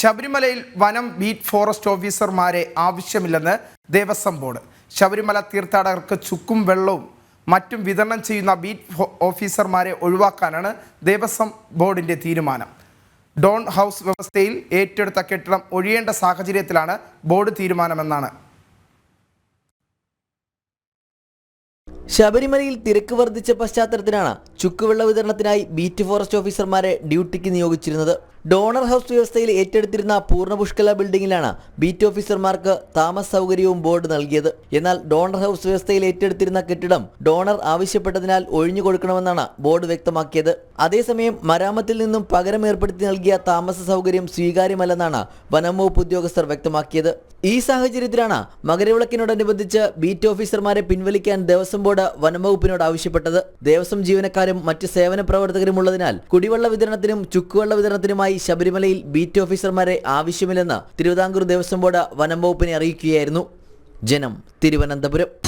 ശബരിമലയിൽ വനം beat forest ഓഫീസർമാരെ ആവശ്യമില്ലെന്ന് ദേവസ്വം ബോർഡ്. ശബരിമല തീർത്ഥാടകർക്ക് ചുക്കും വെള്ളവും മറ്റും വിതരണം ചെയ്യുന്ന ബീറ്റ് ഓഫീസർമാരെ ഒഴിവാക്കാനാണ് ദേവസ്വം ബോർഡിന്റെ തീരുമാനം. ഡോൺ ഹൗസ് വ്യവസ്ഥയിൽ ഏറ്റെടുത്ത കെട്ടിടം ഒഴിയേണ്ട സാഹചര്യത്തിലാണ് ബോർഡ് തീരുമാനമെന്നാണ്. ശബരിമലയിൽ തിരക്ക് വർദ്ധിച്ച പശ്ചാത്തലത്തിലാണ് ചുക്കുവെള്ള വിതരണത്തിനായി ബീറ്റ് ഫോറസ്റ്റ് ഓഫീസർമാരെ ഡ്യൂട്ടിക്ക് നിയോഗിച്ചിരുന്നത്. ഡോണർ ഹൗസ് വ്യവസ്ഥയിൽ ഏറ്റെടുത്തിരുന്ന പൂർണപുഷ്കല ബിൽഡിംഗിലാണ് ബീറ്റ് ഓഫീസർമാർക്ക് താമസ സൗകര്യവും ബോർഡ് നൽകിയത്. എന്നാൽ ഡോണർ ഹൗസ് വ്യവസ്ഥയിൽ ഏറ്റെടുത്തിരുന്ന കെട്ടിടം ഡോണർ ആവശ്യപ്പെട്ടതിനാൽ ഒഴിഞ്ഞു കൊടുക്കണമെന്നാണ് ബോർഡ് വ്യക്തമാക്കിയത്. അതേസമയം മരാമത്തിൽ നിന്നും പകരം ഏർപ്പെടുത്തി നൽകിയ താമസ സൗകര്യം സ്വീകാര്യമല്ലെന്നാണ് വനം വകുപ്പ് ഉദ്യോഗസ്ഥർ വ്യക്തമാക്കിയത്. ഈ സാഹചര്യത്തിലാണ് മകരവിളക്കിനോടനുബന്ധിച്ച് ബീറ്റ് ഓഫീസർമാരെ പിൻവലിക്കാൻ ദേവസ്വം ബോർഡ് വനംവകുപ്പിനോട് ആവശ്യപ്പെട്ടത്. ദേവസ്വം ജീവനക്കാരും മറ്റ് സേവന പ്രവർത്തകരും ഉള്ളതിനാൽ കുടിവെള്ള വിതരണത്തിനും ചുക്കുവെള്ള വിതരണത്തിനുമായി ശബരിമലയിൽ ബീറ്റ് ഓഫീസർമാരെ ആവശ്യമില്ലെന്ന് തിരുവിതാംകൂർ ദേവസ്വം ബോർഡ് വനം വകുപ്പിനെ അറിയിക്കുകയായിരുന്നു ജനം. തിരുവനന്തപുരം.